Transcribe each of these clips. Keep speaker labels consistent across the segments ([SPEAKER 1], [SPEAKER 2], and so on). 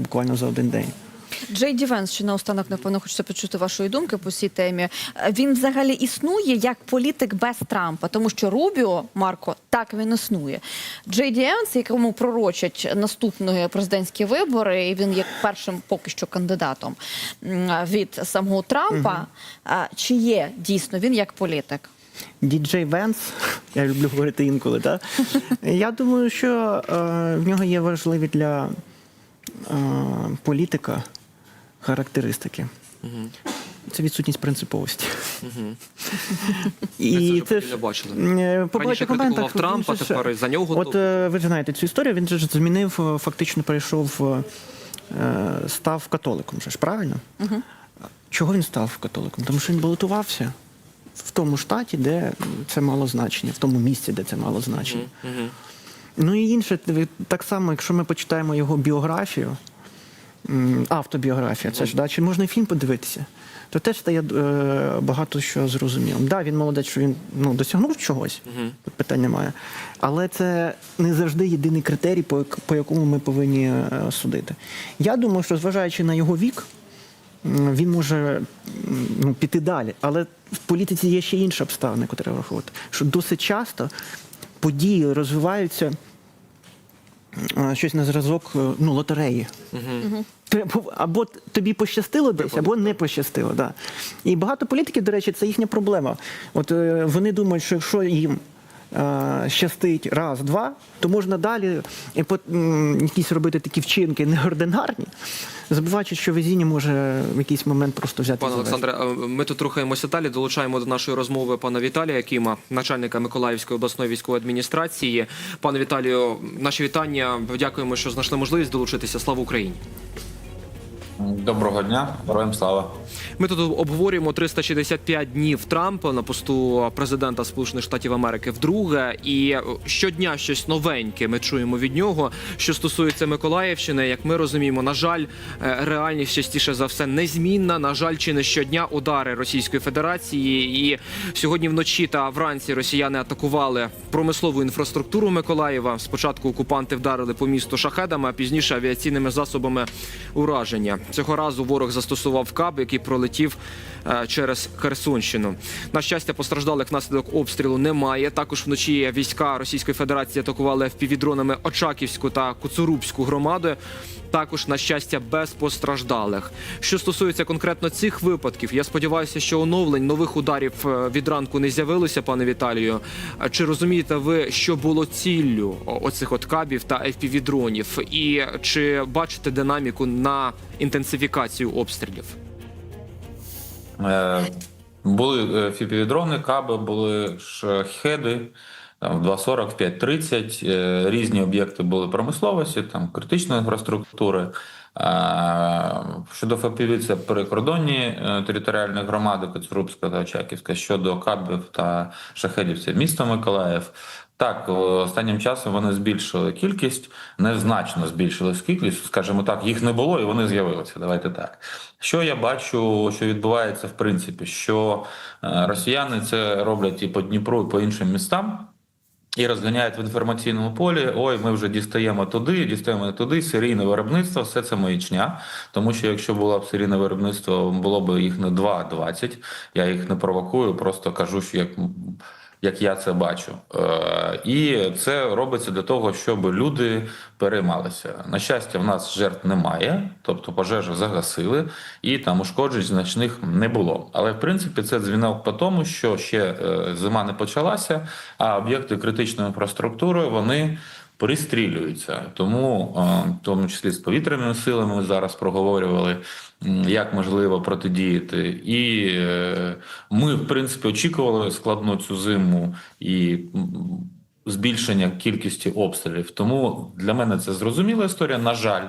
[SPEAKER 1] буквально за один день.
[SPEAKER 2] Джей Ді Венс, ще наостанок, напевно, хочеться почути вашої думки по цій темі. Він взагалі існує як політик без Трампа, тому що Рубіо, Марко, так він існує. Джей Ді Венс, якому пророчать наступні президентські вибори, і він є першим поки що кандидатом від самого Трампа. А Чи є дійсно він як політик?
[SPEAKER 1] Діджей Венс, я люблю говорити інколи, так? я думаю, що е, в нього є важливі для політика характеристики. Це відсутність принциповості.
[SPEAKER 3] Ми це вже бачили.
[SPEAKER 1] е,
[SPEAKER 3] Раніше критикував Трампа,
[SPEAKER 1] ж-
[SPEAKER 3] тепер і за нього
[SPEAKER 1] От е, ви ж знаєте цю історію, він же ж змінив, е, фактично перейшов, е, став католиком, же ж, правильно? Чого він став католиком? Тому що він балотувався в тому штаті, де це мало значення, в тому місці, де це мало значення. Ну і інше, так само, якщо ми почитаємо його біографію, автобіографія, це ж да, чи можна фільм подивитися, то теж стає е, багато що зрозумілим. Да, він молодець, що він ну, досягнув чогось, тут питань немає. Але це не завжди єдиний критерій, по, по якому ми повинні е, судити. Я думаю, що зважаючи на його вік, він може ну, піти далі. Але в політиці є ще інша обставина, яку треба враховувати. Що досить часто події розвиваються щось на зразок е, ну, лотереї. Треба- Або тобі пощастило десь, або не пощастило. Да. І багато політиків, до речі, це їхня проблема. От е, вони думають, що якщо їм е, щастить раз, два, то можна далі по- якісь робити такі вчинки неординарні, забуваючи, що везіння може в якийсь момент просто взяти.
[SPEAKER 3] Пане. Олександре, е, ми тут рухаємося далі. Долучаємо до нашої розмови пана Віталія Кіма, начальника Миколаївської обласної військової адміністрації. Пане Віталію, наші вітання. Дякуємо, що знайшли можливість долучитися. Слава Україні!
[SPEAKER 4] Доброго дня, героям слава.
[SPEAKER 3] Ми тут обговорюємо 365 днів Трампа на посту президента Сполучених Штатів Америки вдруге. І щодня щось новеньке ми чуємо від нього. Що стосується Миколаївщини, як ми розуміємо, на жаль, е, реальність частіше за все незмінна. На жаль, чи не щодня удари Російської Федерації. І сьогодні вночі та вранці росіяни атакували промислову інфраструктуру Миколаєва. Спочатку окупанти вдарили по місту шахедами, а пізніше авіаційними засобами ураження. Цього разу ворог застосував каб, який пролетів е, через Херсонщину. На щастя, постраждалих внаслідок обстрілу немає. Також вночі війська Російської Федерації атакували впівдронами Очаківську та Куцурубську громади. Також, на щастя, без постраждалих. Що стосується конкретно цих випадків, я сподіваюся, що оновлень нових ударів е, від ранку не з'явилося, пане Віталію. Чи розумієте ви, що було ціллю оцих от кабів та FPV-дронів? І чи бачите динаміку на інтенсифікацію обстрілів?
[SPEAKER 4] Е, Були фіпівідрони, каби, були шахеди там, в 2.40, в 5.30. Е, Різні об'єкти були промисловості, там критичної інфраструктури. Е, Щодо ФПВ, це прикордонні е, територіальні громади Коцурубська та Очаківська. Щодо кабів та шахедів, це місто Миколаїв. Так, останнім часом вони збільшили кількість, незначно збільшили кількість, скажімо так, їх не було і вони з'явилися. Давайте так. Що я бачу, що відбувається в принципі, що е, росіяни це роблять і по Дніпру, і по іншим містам. І розганяють в інформаційному полі. Ой, ми вже дістаємо туди, дістаємо туди. Серійне виробництво, все це маячня. Тому що якщо було б серійне виробництво, було б їх не 2, а 20. Я їх не провокую, просто кажу, що як, як я це бачу. Е, і це робиться для того, щоб люди переймалися. На щастя, в нас жертв немає, тобто пожежу загасили, і там ушкоджень значних не було. Але в принципі це дзвінок по тому, що ще е, зима не почалася, а об'єкти критичної інфраструктури вони. Пристрілюються, тому е, в тому числі з повітряними силами ми зараз проговорювали, як можливо протидіяти. І е, ми, в принципі, очікували складну цю зиму і збільшення кількості обстрілів. Тому для мене це зрозуміла історія. На жаль,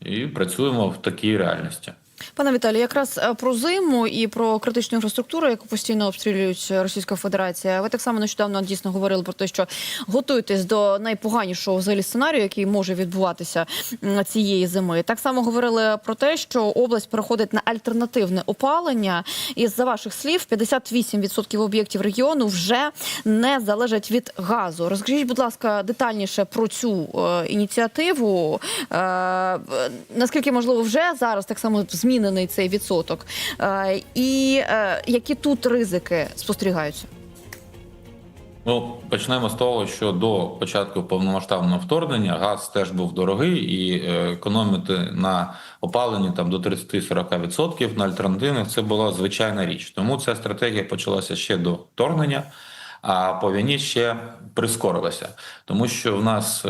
[SPEAKER 4] і працюємо в такій реальності.
[SPEAKER 2] Пане Віталію, якраз е, про зиму і про критичну інфраструктуру, яку постійно обстрілюють Російська Федерація. Ви так само нещодавно дійсно говорили про те, що готуєтесь до найпоганішого взагалі сценарію, який може відбуватися цієї зими. Так само говорили про те, що область переходить на альтернативне опалення. І за ваших слів, 58% об'єктів регіону вже не залежать від газу. Розкажіть, будь ласка, детальніше про цю е, ініціативу. Е, е, наскільки можливо вже зараз так само змінений цей відсоток, е, і е, які тут ризики спостерігаються?
[SPEAKER 4] Ну, почнемо з того, що до початку повномасштабного вторгнення газ теж був дорогий, і е, економити на опаленні там до 30-40% на альтернативних це була звичайна річ. Тому ця стратегія почалася ще до вторгнення. А по війні ще прискорилася, тому що в нас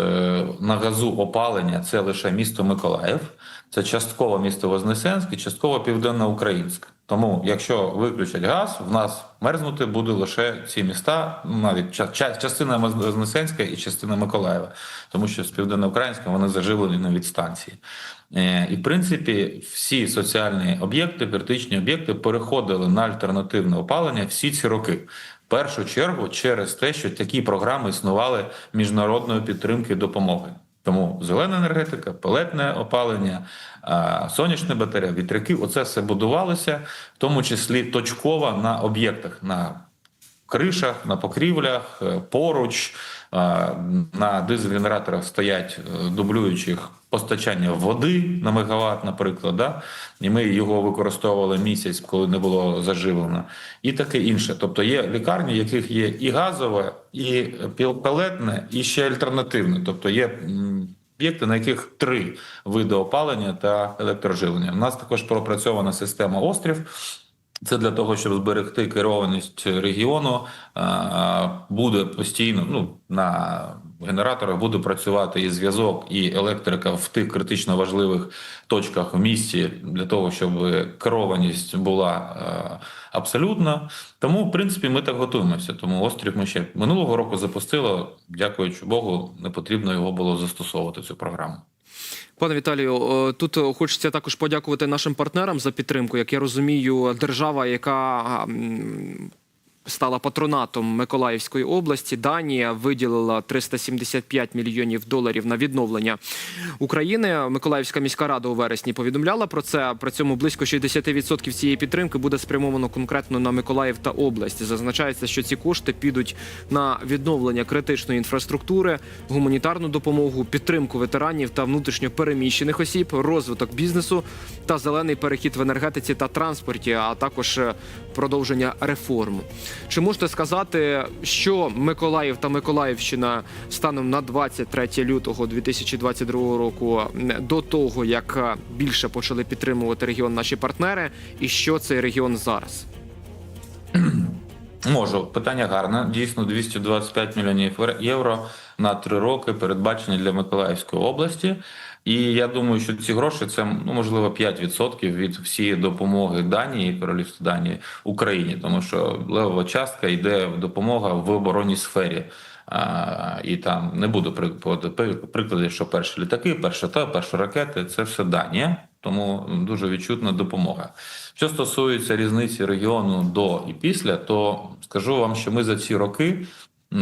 [SPEAKER 4] на газу опалення це лише місто Миколаїв, це частково місто Вознесенськ і частково південноукраїнськ. Тому, якщо виключать газ, в нас мерзнути буде лише ці міста, ну, навіть ча- ча- частина Вознесенська і частина Миколаєва, тому що з південноукраїнська вони заживлені на від станції. Е, І в принципі, всі соціальні об'єкти, критичні об'єкти переходили на альтернативне опалення всі ці роки. В першу чергу через те, що такі програми існували міжнародної підтримки і допомоги. Тому зелена енергетика, пелетне опалення, а, сонячні батареї, вітряки оце все будувалося, в тому числі точково на об'єктах, на кришах, на покрівлях, е, поруч. На дизель-генераторах стоять е, дублюючих постачання води на мегаватт, наприклад, да? і ми його використовували місяць, коли не було заживлено, і таке інше. Тобто є лікарні, в яких є і газове, і пелетне, і ще альтернативне. Тобто є об'єкти, на яких три види опалення та електроживлення. У нас також пропрацьована система острів. Це для того, щоб зберегти керованість регіону, буде постійно ну, на генераторах буде працювати і зв'язок, і електрика в тих критично важливих точках в місті для того, щоб керованість була абсолютна. Тому, в принципі, ми так готуємося. Тому острів ми ще минулого року запустили. Дякуючи Богу, не потрібно його було застосовувати цю програму.
[SPEAKER 3] Пане Віталію, тут хочеться також подякувати нашим партнерам за підтримку. Як я розумію, держава, яка стала патронатом Миколаївської області, Данія виділила 375 мільйонів доларів на відновлення України. Миколаївська міська рада у вересні повідомляла про це. При цьому близько 60% цієї підтримки буде спрямовано конкретно на Миколаїв та область. Зазначається, що ці кошти підуть на відновлення критичної інфраструктури, гуманітарну допомогу, підтримку ветеранів та внутрішньо переміщених осіб, розвиток бізнесу та зелений перехід в енергетиці та транспорті, а також е, продовження реформ. Чи можете сказати, що Миколаїв та Миколаївщина станом на 23 лютого 2022 року до того, як е, більше почали підтримувати регіон наші партнери, і що цей регіон зараз?
[SPEAKER 4] Можу, питання гарне. Дійсно, 225 мільйонів євро на три роки передбачені для Миколаївської області. І я думаю, що ці гроші це ну можливо 5% від всієї допомоги Данії, Королівства Данії Україні, тому що левова частка йде в допомога в оборонній сфері. А, і там не буду приклади, що перші літаки, перша та перші ракети це все Данія, тому дуже відчутна допомога. Що стосується різниці регіону до і після, то скажу вам, що ми за ці роки е,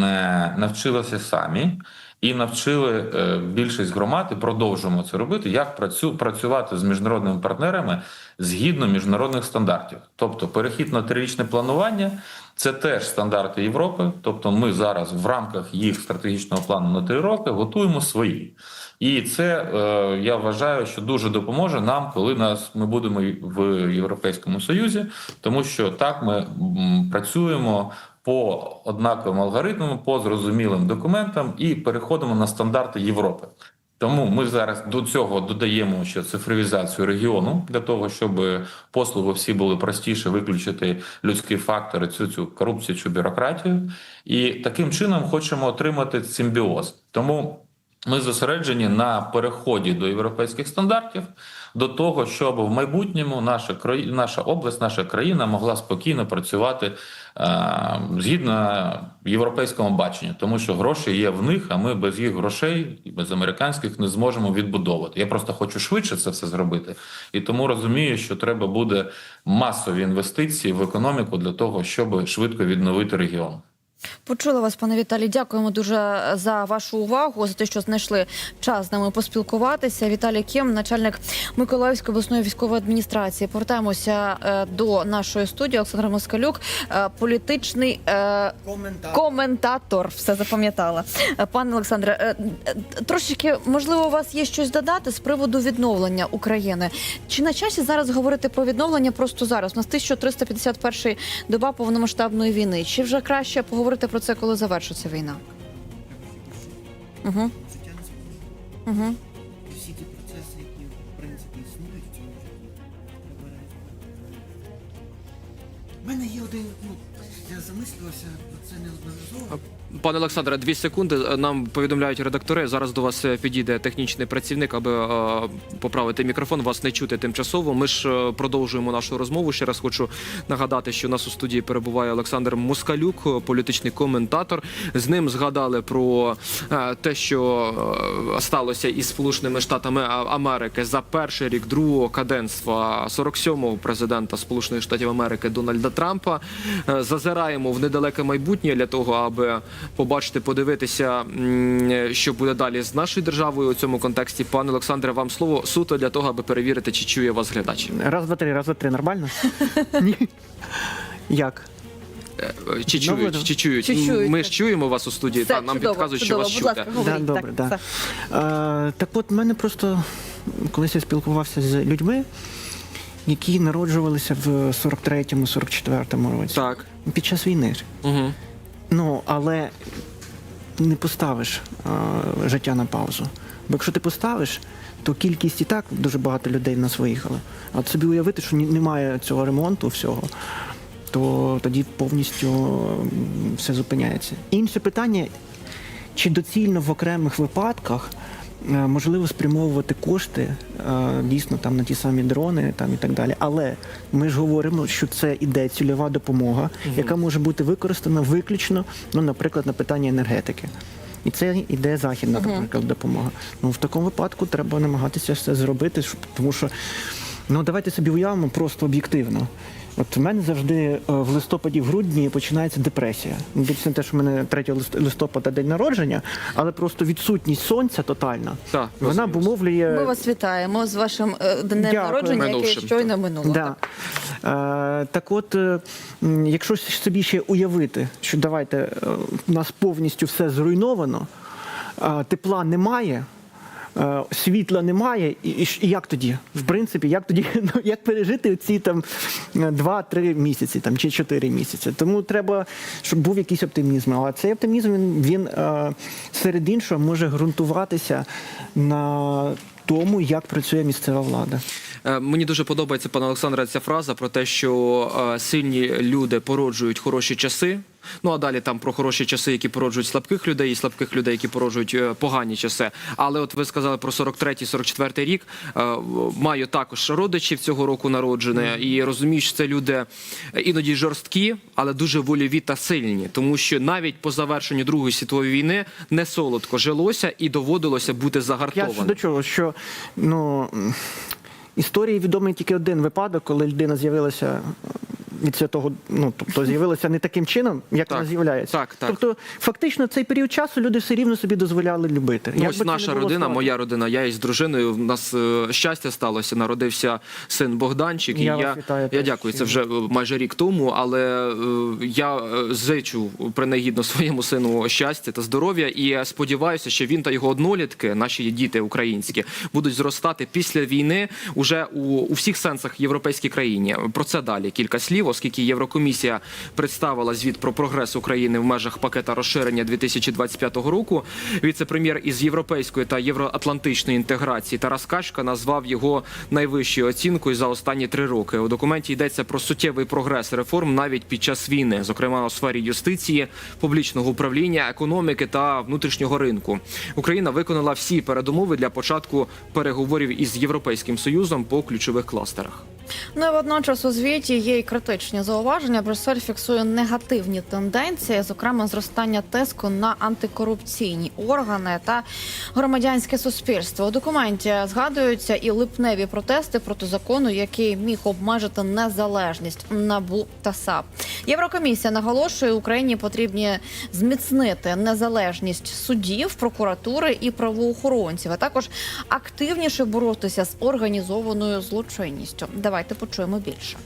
[SPEAKER 4] навчилися самі і навчили е, більшість громад і продовжуємо це робити, як працю, працювати з міжнародними партнерами згідно міжнародних стандартів. Тобто перехід на трирічне планування це теж стандарти Європи. Тобто, ми зараз в рамках їх стратегічного плану на три роки готуємо свої. І це е, я вважаю, що дуже допоможе нам, коли нас ми будемо в Європейському Союзі, тому що так ми працюємо по однаковим алгоритмам, по зрозумілим документам і переходимо на стандарти Європи. Тому ми зараз до цього додаємо ще цифровізацію регіону для того, щоб послуги всі були простіше виключити людські фактори, цю цю корупцію, цю бюрократію, і таким чином хочемо отримати симбіоз. Тому Ми зосереджені на переході до європейських стандартів, до того, щоб в майбутньому наша краї- наша область, наша країна могла спокійно працювати е, згідно європейському баченню, тому що гроші є в них, а ми без їх грошей без американських не зможемо відбудовувати. Я просто хочу швидше це все зробити, і тому розумію, що треба буде масові інвестиції в економіку для того, щоб швидко відновити регіон.
[SPEAKER 2] Почула вас, пане Віталій. Дякуємо дуже за вашу увагу, за те, що знайшли час з нами поспілкуватися. Віталій Кім, начальник Миколаївської обласної військової адміністрації. Повертаємося е, до нашої студії. Олександр Москалюк, е, політичний е,
[SPEAKER 1] Коментар.
[SPEAKER 2] коментатор. Все запам'ятала. Е, Пане Олександре, е, е, трошечки можливо, у вас є щось додати з приводу відновлення України. Чи на часі зараз говорити про відновлення просто зараз? У нас 1351 доба повномасштабної війни. Чи вже краще поговорити про це, коли завершиться війна? Угу.
[SPEAKER 1] Життя не спокійно.
[SPEAKER 2] Угу.
[SPEAKER 1] Всі ті процеси, які в принципі існують в цьому житті, треба реалізувати. У мене є один, ну, я замислювався про це неодноразово.
[SPEAKER 3] Пане Олександре, дві секунди. Нам повідомляють редактори. Зараз до вас е, підійде технічний працівник, аби е, поправити мікрофон. Вас не чути тимчасово. Ми ж е, продовжуємо нашу розмову. Ще раз хочу нагадати, що у нас у студії перебуває Олександр Москалюк, е, політичний коментатор. З ним згадали про е, те, що е, сталося із Сполученими Штатами Америки за перший рік другого каденства 47-го президента Сполучених Штатів Америки Дональда Трампа. Е, Зазираємо в недалеке майбутнє для того, аби побачити, подивитися, що буде далі з нашою державою у цьому контексті. Пане Олександре, вам слово суто для того, аби перевірити, чи чує вас глядач.
[SPEAKER 1] Раз, два, три, раз, два, три, нормально? Ні. Як?
[SPEAKER 3] Е, Чи чують? Чи чують?
[SPEAKER 2] Чи чують?
[SPEAKER 3] Ми ж чуємо вас у студії.
[SPEAKER 2] Все,
[SPEAKER 3] Та нам
[SPEAKER 2] чудово,
[SPEAKER 3] підказують, що вас чути.
[SPEAKER 1] Да, добре,
[SPEAKER 2] так,
[SPEAKER 1] да.
[SPEAKER 2] все.
[SPEAKER 1] Е, так от, в мене просто колись я спілкувався з людьми, які народжувалися в 43-му, 44-му році.
[SPEAKER 3] Так.
[SPEAKER 1] Під час війни.
[SPEAKER 3] Угу.
[SPEAKER 1] Ну, але не поставиш а, життя на паузу. Бо якщо ти поставиш, то кількість і так дуже багато людей в нас виїхало. А собі уявити, що немає цього ремонту всього, то тоді повністю все зупиняється. Інше питання, чи доцільно в окремих випадках е, можливо спрямовувати кошти е, дійсно там на ті самі дрони там і так далі. Але ми ж говоримо, що це іде цільова допомога, яка може бути використана виключно, ну, наприклад, на питання енергетики. І це іде західна, наприклад, допомога. Ну в такому випадку треба намагатися все зробити, щоб- тому що ну давайте собі уявимо просто об'єктивно. От в мене завжди е, в листопаді, в грудні починається депресія. Більше не те, що в мене 3 лист- листопада день народження, але просто відсутність сонця тотальна.
[SPEAKER 3] Так,
[SPEAKER 1] Вона
[SPEAKER 3] розумію.
[SPEAKER 1] обумовлює.
[SPEAKER 2] Ми вас вітаємо з вашим е, днем
[SPEAKER 1] Дякую.
[SPEAKER 2] народження, яке
[SPEAKER 3] Минувшим,
[SPEAKER 2] щойно
[SPEAKER 3] так.
[SPEAKER 2] минуло.
[SPEAKER 1] Да. Е, так от, е, якщо собі ще уявити, що давайте е, у нас повністю все зруйновано, е, тепла немає. Е, Світла немає, і, і, як тоді? В принципі, як тоді ну, як пережити ці там 2-3 місяці там, чи 4 місяці? Тому треба, щоб був якийсь оптимізм. А цей оптимізм він, він е, серед іншого може ґрунтуватися на тому, як працює місцева влада.
[SPEAKER 3] Е, Мені дуже подобається, пане Олександре, ця фраза про те, що е, сильні люди породжують хороші часи. Ну а далі там про хороші часи, які породжують слабких людей, і слабких людей, які породжують е, погані часи. Але от ви сказали про 43-44 рік. Е, Маю також родичів цього року народження, і розумію, що це люди іноді жорсткі, але дуже вольові та сильні, тому що навіть по завершенню Другої світової війни не солодко жилося і доводилося бути
[SPEAKER 1] Я
[SPEAKER 3] загартованим.
[SPEAKER 1] ж до чого, що ну, історії відомий тільки один випадок, коли людина з'явилася е, від святого, ну тобто з'явилася не таким чином, як
[SPEAKER 3] Так,
[SPEAKER 1] вона з'являється.
[SPEAKER 3] так, так.
[SPEAKER 1] Тобто, фактично, цей період часу люди все рівно собі дозволяли любити.
[SPEAKER 3] Ну, ось наша родина,
[SPEAKER 1] складно.
[SPEAKER 3] моя родина, я із дружиною. У нас е, щастя сталося. Народився син Богданчик. І
[SPEAKER 1] вас
[SPEAKER 3] я,
[SPEAKER 1] вітаю
[SPEAKER 3] я дякую. Це вже е, майже рік тому. Але е, я зичу принагідно своєму сину щастя та здоров'я. І я сподіваюся, що він та його однолітки, наші діти українські, будуть зростати після війни уже у, у всіх сенсах європейській країні. Про це далі кілька слів. Оскільки Єврокомісія представила звіт про прогрес України в межах пакета розширення 2025 року. Віце-прем'єр із європейської та євроатлантичної інтеграції Тарас Качка назвав його найвищою оцінкою за останні три роки. У документі йдеться про суттєвий прогрес реформ навіть під час війни, зокрема у сфері юстиції, публічного управління, економіки та внутрішнього ринку. Україна виконала всі передумови для початку переговорів із європейським союзом по ключових кластерах.
[SPEAKER 2] Ну і водночас у звіті є й критичні зауваження. Брюссель фіксує негативні тенденції, зокрема зростання тиску на антикорупційні органи та громадянське суспільство. У документі згадуються і липневі протести проти закону, який міг обмежити незалежність НАБУ та САП. Єврокомісія наголошує, Україні потрібні зміцнити незалежність судів, прокуратури і правоохоронців, а також активніше боротися з організованою злочинністю. Давайте почуємо більше.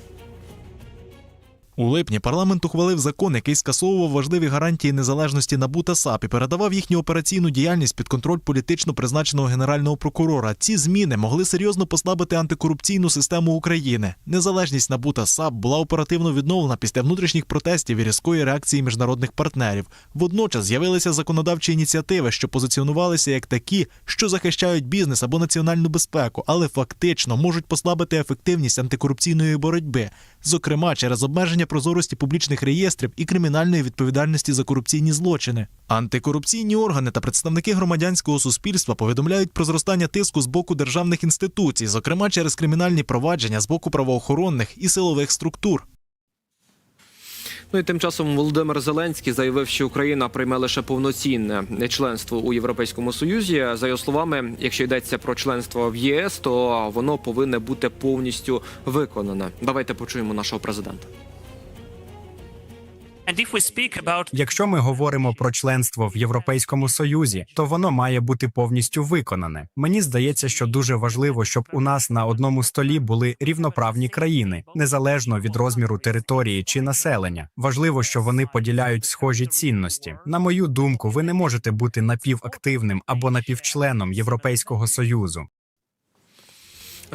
[SPEAKER 5] У липні парламент ухвалив закон, який скасовував важливі гарантії незалежності НАБУ та САП і передавав їхню операційну діяльність під контроль політично призначеного генерального прокурора. Ці зміни могли серйозно послабити антикорупційну систему України. Незалежність НАБУ та САП була оперативно відновлена після внутрішніх протестів і різкої реакції міжнародних партнерів. Водночас з'явилися законодавчі ініціативи, що позиціонувалися як такі, що захищають бізнес або національну безпеку, але фактично можуть послабити ефективність антикорупційної боротьби, зокрема через обмеження прозорості публічних реєстрів і кримінальної відповідальності за корупційні злочини. Антикорупційні органи та представники громадянського суспільства повідомляють про зростання тиску з боку державних інституцій, зокрема через кримінальні провадження з боку правоохоронних і силових структур.
[SPEAKER 3] Ну і тим часом Володимир Зеленський заявив, що Україна прийме лише повноцінне членство у Європейському Союзі. За його словами, якщо йдеться про членство в ЄС, то воно повинне бути повністю виконане. Давайте почуємо нашого президента.
[SPEAKER 6] Якщо ми говоримо про членство в Європейському Союзі, то воно має бути повністю виконане. Мені здається, що дуже важливо, щоб у нас на одному столі були рівноправні країни, незалежно від розміру території чи населення. Важливо, що вони поділяють схожі цінності. На мою думку, ви не можете бути напівактивним або напівчленом Європейського Союзу.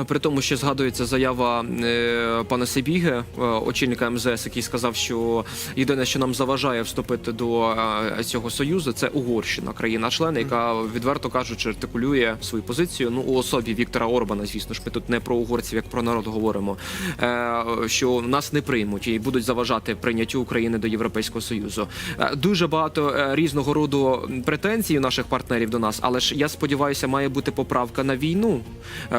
[SPEAKER 3] При тому, що згадується заява е, пана Сибіги, е, очільника МЗС, який сказав, що єдине, що нам заважає вступити до е, цього союзу, це Угорщина, країна-член, яка відверто кажучи, артикулює свою позицію. Ну у особі Віктора Орбана, звісно ж, ми тут не про угорців, як про народ говоримо. е, Що нас не приймуть і будуть заважати прийняттю України до Європейського союзу. Дуже багато різного роду претензій наших партнерів до нас, але ж я сподіваюся, має бути поправка на війну,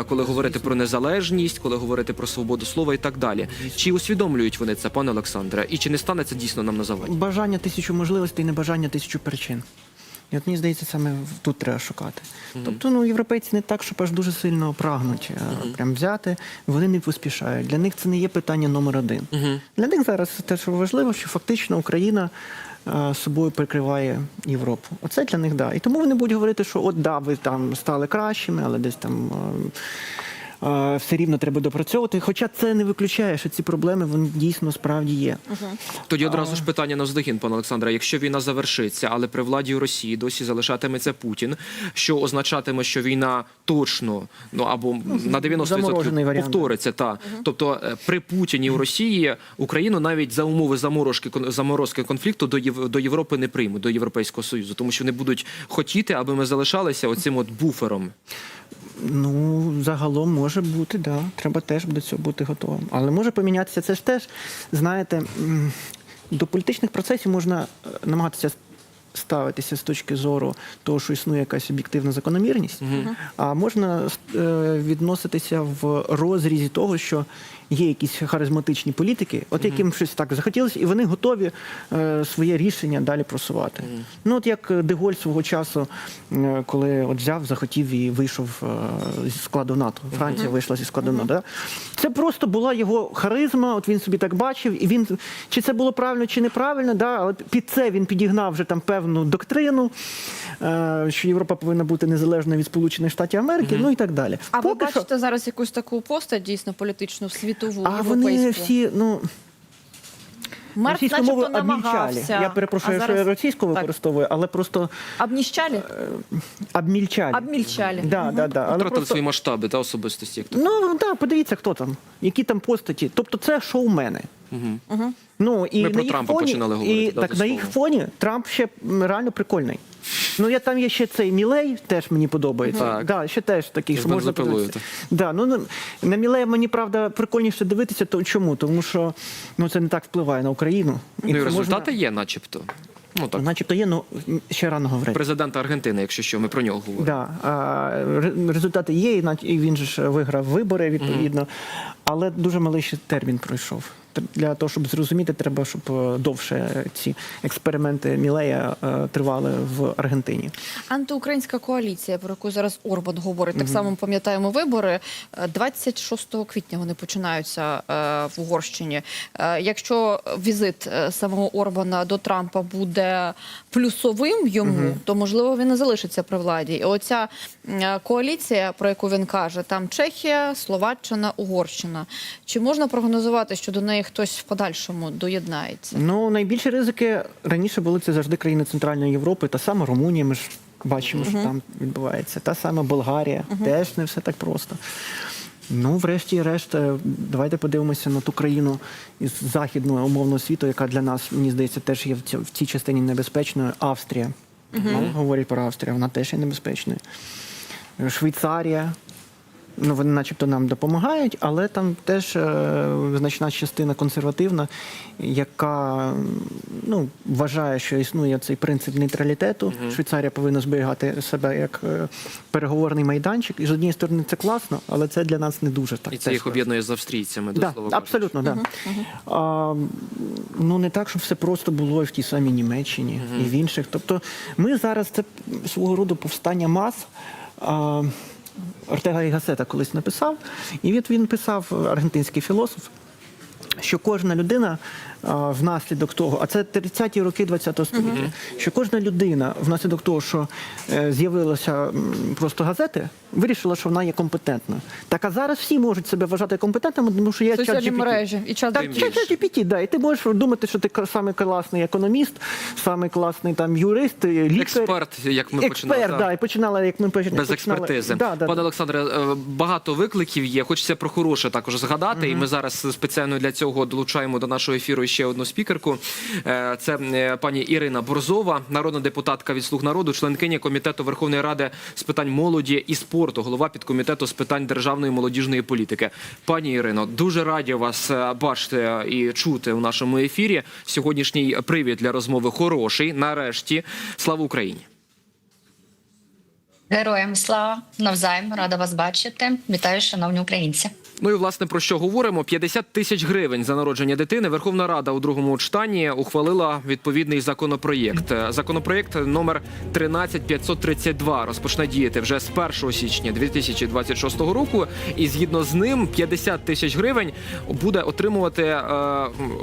[SPEAKER 3] коли говорити про незалежність, коли говорити про свободу слова і так далі. Чи усвідомлюють вони це, пане Олександре, і чи не стане це дійсно нам на заваді?
[SPEAKER 1] Бажання тисячу можливостей, не бажання тисячу причин. І от мені здається, саме тут треба шукати. Тобто, ну, європейці не так, щоб аж дуже сильно прагнуть а, прям взяти, вони не поспішають. Для них це не є питання номер один. Для них зараз те, що важливо, що фактично Україна собою прикриває Європу. Оце для них да. І тому вони будуть говорити, що от да, ви там стали кращими, але десь там. А, Все рівно треба допрацьовувати, хоча це не виключає, що ці проблеми вони дійсно справді є.
[SPEAKER 3] Тоді одразу ж питання на здогін, пане Олександре. Якщо війна завершиться, але при владі у Росії досі залишатиметься Путін, що означатиме, що війна точно ну або на 90% повториться. Та тобто е, при Путіні у Росії Україну навіть за умови заморозки заморозки конфлікту до Єв- до Європи не приймуть до Європейського союзу, тому що вони будуть хотіти, аби ми залишалися оцим от буфером.
[SPEAKER 1] Ну, загалом може бути, да. Треба теж до цього бути готовим. Але може помінятися. Це ж теж, знаєте, до політичних процесів можна е, намагатися ставитися з точки зору того, що існує якась об'єктивна закономірність, а можна е, відноситися в розрізі того, що є якісь харизматичні політики, от яким щось так захотілося, і вони готові е, своє рішення далі просувати. Ну, от як Деголь свого часу, е, коли от взяв, захотів і вийшов е, зі складу НАТО. Франція вийшла зі складу НАТО. Да? Це просто була його харизма, от він собі так бачив, і він чи це було правильно, чи неправильно, да? але під це він підігнав вже там певну доктрину, е, що Європа повинна бути незалежною від Сполучених Штатів Америки, ну і так далі.
[SPEAKER 2] А ви
[SPEAKER 1] Поки що-
[SPEAKER 2] бачите зараз якусь таку постать дійсно політичну світову
[SPEAKER 1] а вони всі, ну.
[SPEAKER 2] Мерц російську
[SPEAKER 1] мову обмільчалі. Я перепрошую,
[SPEAKER 2] а
[SPEAKER 1] що я
[SPEAKER 2] зараз-
[SPEAKER 1] російську
[SPEAKER 2] Так.
[SPEAKER 1] використовую, але просто
[SPEAKER 2] Обніщали?
[SPEAKER 1] обмільчалі.
[SPEAKER 2] Обмільчали.
[SPEAKER 1] Да, да, да. Але
[SPEAKER 3] Втратили
[SPEAKER 1] просто...
[SPEAKER 3] свої масштаби та особистості. Як то
[SPEAKER 1] Ну так, подивіться, хто там, які там постаті. Тобто це шоумени. Ну, і
[SPEAKER 3] Ми
[SPEAKER 1] на
[SPEAKER 3] про
[SPEAKER 1] їх
[SPEAKER 3] Трампа
[SPEAKER 1] фоні,
[SPEAKER 3] починали говорити,
[SPEAKER 1] І,
[SPEAKER 3] да,
[SPEAKER 1] так, на їх фоні Трамп ще реально прикольний. Ну, я там є ще цей Мілей, теж мені подобається.
[SPEAKER 3] Так.
[SPEAKER 1] Да, ще теж такий, що можна подивитися. Да, ну, на- на Мілея мені, правда, прикольніше дивитися. То чому? Тому що ну, це не так впливає на Україну.
[SPEAKER 3] ну, і результати є, начебто. Ну так,
[SPEAKER 1] Начебто є, ну ще рано говорити.
[SPEAKER 3] президента Аргентини, якщо що, ми про нього говоримо.
[SPEAKER 1] Да, а, результати є, і він же ж виграв вибори відповідно. Але дуже малий ще термін пройшов. Для того, щоб зрозуміти, треба, щоб е, довше ці експерименти Мілея е, тривали в Аргентині.
[SPEAKER 2] Антиукраїнська коаліція, про яку зараз Орбан говорить, так само пам'ятаємо вибори. Е, 26 квітня вони починаються е, в Угорщині. Е, Якщо візит е, самого Орбана до Трампа буде плюсовим йому, то можливо він і залишиться при владі. І оця е, коаліція, про яку він каже, там Чехія, Словаччина, Угорщина. Чи можна прогнозувати, що до неї хтось в подальшому доєднається?
[SPEAKER 1] Ну найбільші ризики раніше були це завжди країни Центральної Європи, та сама Румунія. Ми ж бачимо, що там відбувається. Та сама Болгарія, теж не все так просто. Ну, врешті-решт, е, давайте подивимося на ту країну із західного умовного світу, яка для нас, мені здається, теж є в цій, частині небезпечною. Австрія. Ну, говорять про Австрію, вона теж є небезпечною. Швейцарія. Ну, вони начебто нам допомагають, але там теж е, значна частина консервативна, яка ну, вважає, що існує цей принцип нейтралітету. Швейцарія повинна зберігати себе як е, переговорний майданчик. І з однієї сторони це класно, але це для нас не дуже так.
[SPEAKER 3] І це їх об'єднує з австрійцями, до
[SPEAKER 1] Да,
[SPEAKER 3] слова.
[SPEAKER 1] абсолютно, так. Да. А, ну не так, щоб все просто було і в тій самій Німеччині, і в інших. Тобто, ми зараз це свого роду повстання мас. А, Ортега і Гасета колись написав, і він писав аргентинський філософ, що кожна людина а, внаслідок того, а це 30-ті роки ХХ століття, що кожна людина внаслідок того, що е, з'явилися просто газети, вирішила, що вона є компетентна. Так а зараз всі можуть себе вважати компетентними, тому що є
[SPEAKER 2] Соціальні мережі і чат
[SPEAKER 1] Так, чат GPT, да, і ти можеш думати, що ти самий класний економіст, самий класний там юрист, лікар.
[SPEAKER 3] Експерт, як ми починали.
[SPEAKER 1] Експерт,
[SPEAKER 3] так.
[SPEAKER 1] да, і починала, як ми починали.
[SPEAKER 3] Без експертизи.
[SPEAKER 1] Да, да,
[SPEAKER 3] Пане
[SPEAKER 1] да.
[SPEAKER 3] Олександре, е, багато викликів є. Хочеться про хороше також згадати. І ми зараз спеціально для цього долучаємо до нашого ефіру ще одну спікерку. Е, Це е, пані Ірина Борзова, народна депутатка від «Слуг народу, членкиня комітету Верховної Ради з питань молоді і спорту, голова підкомітету з питань державної молодіжної політики. Пані Ірино, дуже раді вас е, бачити і чути у нашому ефірі. Сьогоднішній привід для розмови хороший. Нарешті слава Україні.
[SPEAKER 7] Героям слава навзаєм, рада вас бачити. Вітаю, шановні українці.
[SPEAKER 3] Ну і власне про що говоримо? 50 тисяч гривень за народження дитини. Верховна Рада у другому читанні ухвалила відповідний законопроєкт. Законопроєкт номер 13532 розпочне діяти вже з 1 січня 2026 року. І згідно з ним 50 тисяч гривень буде отримувати е,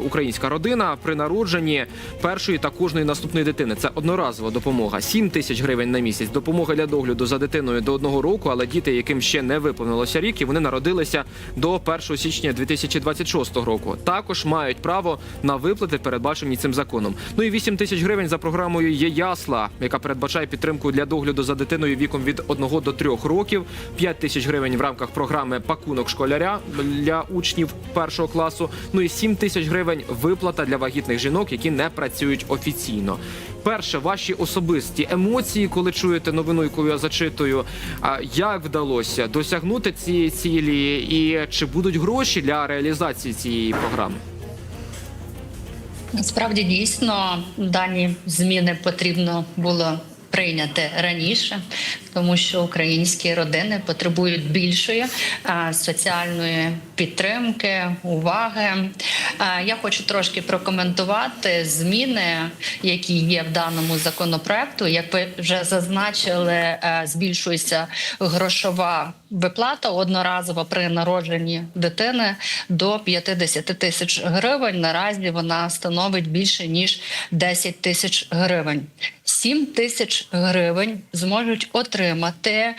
[SPEAKER 3] українська родина при народженні першої та кожної наступної дитини. Це одноразова допомога. 7 тисяч гривень на місяць. Допомога для догляду за дитиною до одного року, але діти, яким ще не виповнилося рік, і вони народилися до 1 січня 2026 року. Також мають право на виплати, передбачені цим законом. Ну і 8 тисяч гривень за програмою є ясла, яка передбачає підтримку для догляду за дитиною віком від 1 до 3 років. 5 тисяч гривень в рамках програми пакунок школяря для учнів першого класу. Ну і 7 тисяч гривень виплата для вагітних жінок, які не працюють офіційно. Перше, ваші особисті емоції, коли чуєте новину, яку я зачитую. Як вдалося досягнути цієї цілі, і чи будуть гроші для реалізації цієї програми?
[SPEAKER 7] Насправді дійсно дані зміни потрібно було прийняти раніше, тому що українські родини потребують більшої соціальної підтримки, уваги. Я хочу трошки прокоментувати зміни, які є в даному законопроекту. Як ви вже зазначили, е, збільшується грошова виплата одноразова при народженні дитини до 50 тисяч гривень. Наразі вона становить більше ніж 10 тисяч гривень. 7 тисяч гривень зможуть отримати е,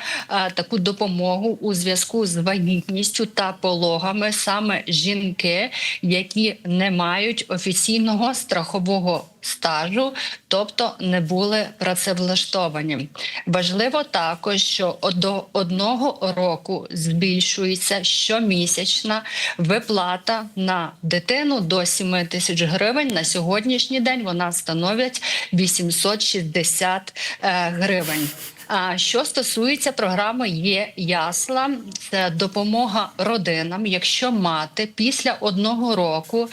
[SPEAKER 7] таку допомогу у зв'язку з вагітністю та пологами саме жінки, які не мають офіційного страхового стажу, тобто не були працевлаштовані. Важливо також, що до одного року збільшується щомісячна виплата на дитину до 7 тисяч гривень. На сьогоднішній день вона становить 860 е, гривень. А що стосується програми є ясла, це допомога родинам. Якщо мати після одного року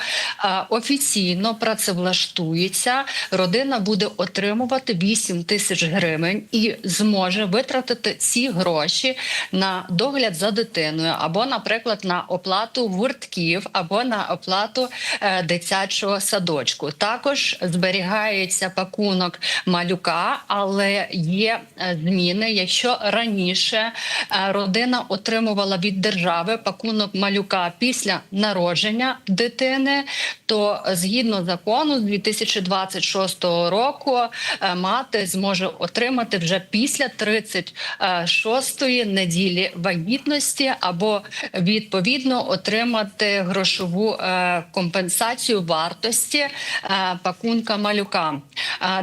[SPEAKER 7] офіційно працевлаштується, родина буде отримувати 8 тисяч гривень і зможе витратити ці гроші на догляд за дитиною, або, наприклад, на оплату гуртків, або на оплату е, дитячого садочку. Також зберігається пакунок малюка, але є е, зміни. Якщо раніше е, родина отримувала від держави пакунок малюка після народження дитини, то згідно закону з 2026 року е, мати зможе отримати вже після 36-ї неділі вагітності або відповідно отримати грошову е, компенсацію вартості пакунка малюка.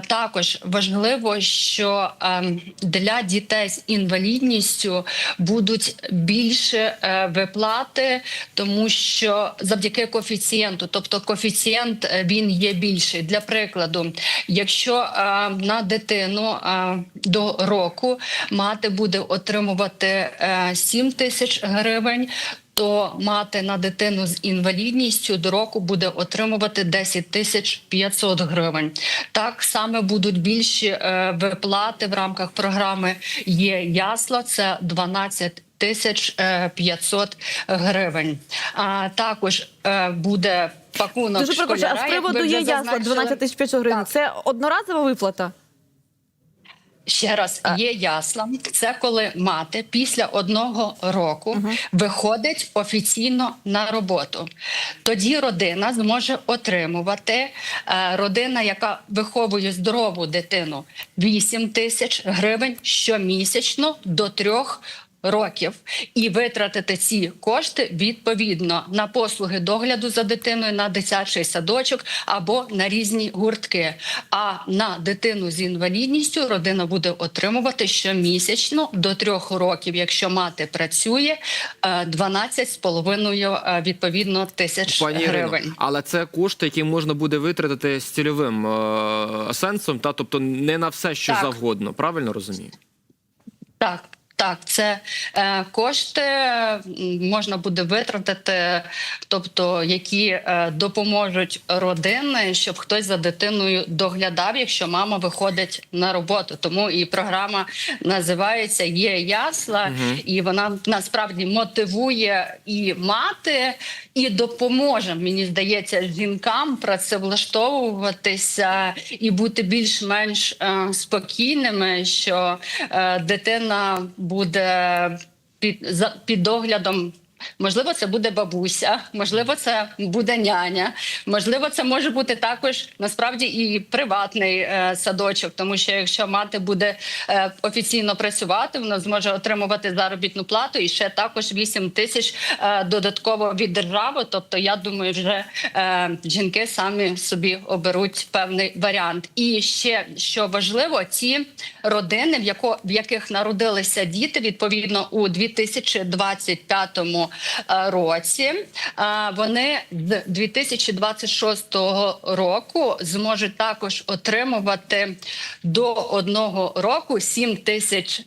[SPEAKER 7] Також важливо, що е, для дітей з інвалідністю будуть більше е, виплати, тому що завдяки коефіцієнту, тобто коефіцієнт е, він є більший. Для прикладу, якщо е, на дитину до року мати буде отримувати е, 7 тисяч гривень. То мати на дитину з інвалідністю до року буде отримувати 10 тисяч 500 гривень. Так саме будуть більші е, виплати в рамках програми є ясла. Це 12 тисяч е, 500 гривень. А також е, буде пакунок
[SPEAKER 2] Дуже перепрошую, а з приводу є ясла 12 тисяч 500 гривень.
[SPEAKER 7] Так.
[SPEAKER 2] Це одноразова виплата?
[SPEAKER 7] Ще раз є ясла. Це коли мати після одного року виходить офіційно на роботу. Тоді родина зможе отримувати е, родина, яка виховує здорову дитину, 8 тисяч гривень щомісячно до трьох. Років і витратити ці кошти відповідно на послуги догляду за дитиною, на дитячий садочок або на різні гуртки. А на дитину з інвалідністю родина буде отримувати щомісячно до трьох років, якщо мати працює, е, 12,5 е, відповідно тисяч
[SPEAKER 3] Пані Ірино,
[SPEAKER 7] гривень.
[SPEAKER 3] але це кошти, які можна буде витратити з цільовим е, сенсом, та тобто не на все, що
[SPEAKER 7] Так.
[SPEAKER 3] завгодно. Правильно розумію?
[SPEAKER 7] Так. Так, це е, кошти можна буде витратити, тобто які е, допоможуть родини, щоб хтось за дитиною доглядав, якщо мама виходить на роботу. Тому і програма називається Є ясла, і вона насправді мотивує і мати, і допоможе. Мені здається, жінкам працевлаштовуватися і бути більш-менш е, спокійними, що е, дитина буде під за під доглядом. Можливо, це буде бабуся, можливо, це буде няня. Можливо, це може бути також насправді і приватний е, садочок, тому що якщо мати буде е, офіційно працювати, вона зможе отримувати заробітну плату і ще також 8 тисяч е, додатково від держави. Тобто, я думаю, вже е, жінки самі собі оберуть певний варіант. І ще що важливо, ці родини, в яко в яких народилися діти, відповідно у 2025 е, році, е, вони з 2026 року зможуть також отримувати до одного року 7 тисяч